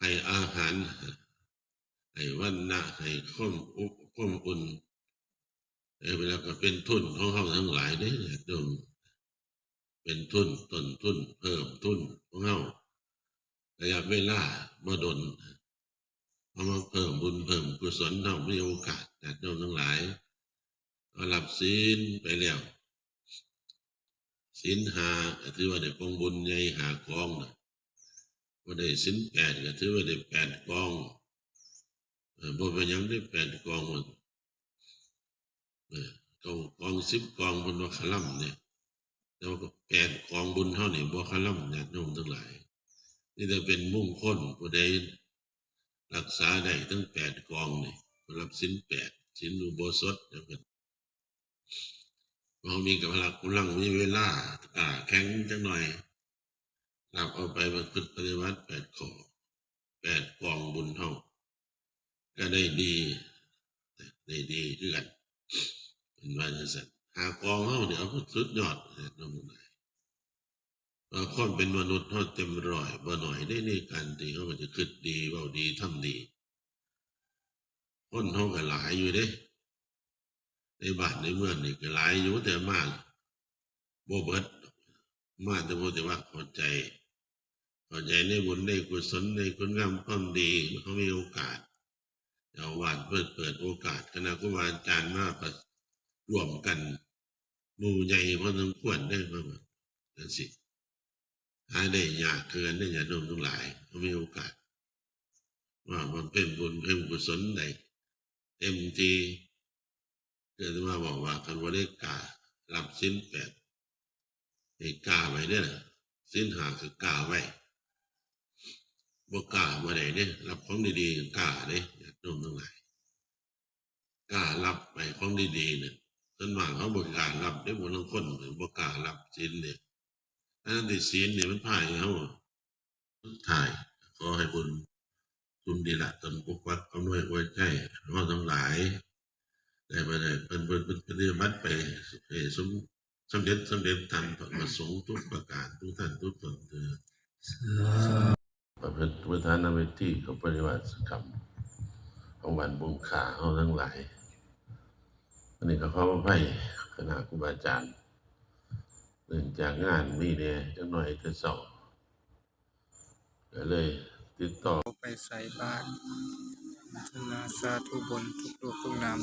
ให้อาหาร ให้วันนะให้ข้มอุข้มอุ่นเออเวลาก็เป็นทุนของเขาทั้งหลายเด้อดมเป็นทุนต้นทุน เพิ่มทุนของเขาระยะเวลาบ่ดนเอามาเพิ่มบุญเพิ่มกุศลเราไมีโอกาสญาติโยมทั้งหลายก็รับศีลไปแล้วศีลหาถือว่าได้กองบุญใหญ่หากองนะ ว่าได้ศีลแปดก็ถือว่าได้แปดกองบ่เป็นยังได้แปดกองหมดเกองกองสิบกองบนว่าขลัมเนี่ยแต่ว่าก็แปดกองบุญเท่านี้บ่ขลัมญาติโยมทั้งหลาย นี่จะเป็นมุ่งค้นผู้ใดรักษาได้ตั้งแปดกองนี่รับสินแปดสินอุโบสถเดียวเป็นเรามีกับพลังกุลังมีเวลาอ่าแข็งจังหน่อย เราเอาไปมาฝึกปฏิวัติแปดข้อแปดกองบุญเท่า ก็ได้ดีได้ดีคือกันเป็นวันสัตว์หากองเท่าเดี๋ยวสุดยอดนะน้องนายว่าคนเป็นมนุษย์เขาเต็มร้อยบ่หน่อยได้ในการตีเขาก็จะคิดดีเว่าดีทำดีคนเขาก็หลายอยู่เด้ ในบ้านในเมืองนี่ก็หลายอยู่แต่มากบ่เบิดมากแต่บ่แต่ว่าเข้าใจ เข้าใจในบุญในกุศลในคุณงามความดีเขามีโอกาสเอาวาดเปิดเปิดโอกาสคณะครูบาอาจารย์มาประรวมกันมู่ใหญ่พอสมควรได้มาแบบนั่นสิหาได้ยากเกินได้อย่าโน้มทั้งหลายก็มีโอกาส ว่ามันเป็นบุญเป็นกุศลใดเต็มทีเกิดมาบอกว่าคันว่าได้การับสิ้นแปดให้กาไว้เนี่ยสิ้นหาคือกาไว้ บ่กามาไหนเนี่ยรับของดีๆกาเนี่ยอย่าโน้มทั้งหลายการับไปของดีๆเนี่ยส่วนมากเขาบ่กล้ารับได้หมดทั้งคนหรือบ่กล้ารับสิ้นเนี่ยอันนั้นติดศีลเนี่ยมันผ่ายเขาถ่ายขอให้บุญคุณดีละตนปกปักเอาหน่วยไว้ใจเราทั้งหลายได้มาได้เป็นเป็นเป็นปฏิบัติไปสมสำเร็จสำเร็จตามประสงค์ทุกประการทุก พื่อปรธานาเวทีเขาปฏิวัติกรรมของวันบุญขาเขาทั้งหลายอันนี้ก็ขอพระไพ่คณะครูบาอาจารย์เนื่องจากงานมีเนี่ยจังหน่อยจะสอบก็เลยติดต่อไปใส่บ้านธนาซาทุบนทุกลูกทุกนาม